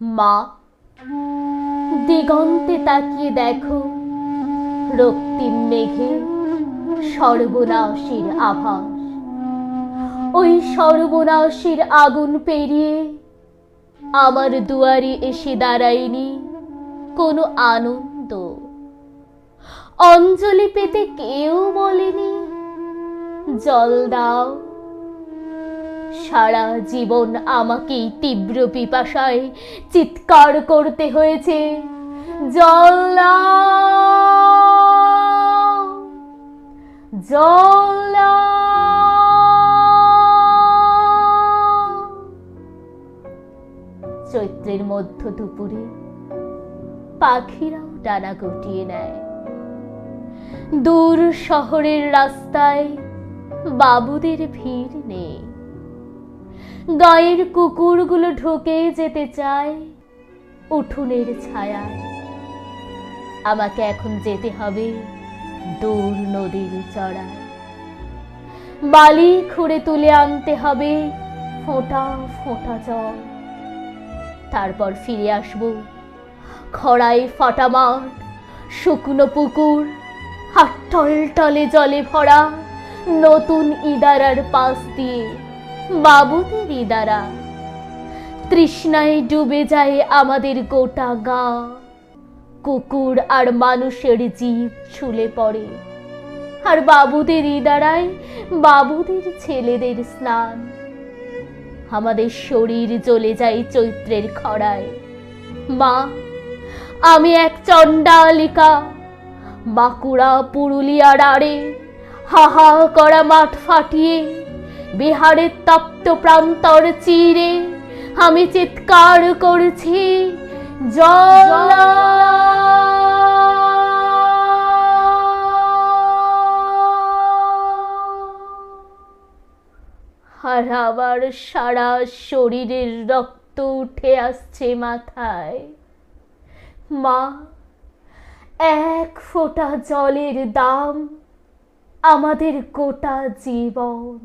মা, দিগন্তে তাকিয়ে দেখো রক্তিম মেঘে সর্বনাশীর আভাস। ওই সর্বনাশীর আগুন পেরিয়ে আমার দুয়ারে এসে দাঁড়ায়নি কোনো আনন্দ। অঞ্জলি পেতে কেউ বলেনি, জল দাও। সারা জীবন আমাকেই তীব্র পিপাসায় চিৎকার করতে হয়েছে। জল জল চৈত্রের মধ্য দুপুরে পাখিরাও ডানা গুটিয়ে নেয়। দূর শহরের রাস্তায় বাবুদের ভিড় নেই। গায়ের কুকুরগুলো ঢুকে যেতে চায় উঠোনের ছায়ায়। আমাকে এখন যেতে হবে দূর নদীর চড়ায়। বালি খুঁড়ে তুলে আনতে হবে ফোঁটা ফোঁটা জল। তারপর ফিরে আসব খড়ায় ফাটা মাঠ, শুকনো পুকুর, আর টলটলে জলে ভরা নতুন ইদারার পাশ দিয়ে। বাবুদের ইদারা তৃষ্ণায় ডুবে যায় আমাদের গোটা গা। কুকুর আর মানুষের জীব ছুলে পড়ে। আর বাবুদের ইদারায় বাবুদের ছেলেদের স্নান। আমাদের শরীর জ্বলে যায় চৈত্রের খরায়। মা, আমি এক চণ্ডালিকা। বাঁকুড়া, পুরুলিয়ার আড়ে হাহা করা মাঠ ফাটিয়ে বিহারের তপ্ত প্রান্তর চিরে আমি চিৎকার করছি, জল আর আবার সারা শরীরের রক্ত উঠে আসছে মাথায়। মা, এক ফোঁটা জলের দাম আমাদের গোটা জীবন।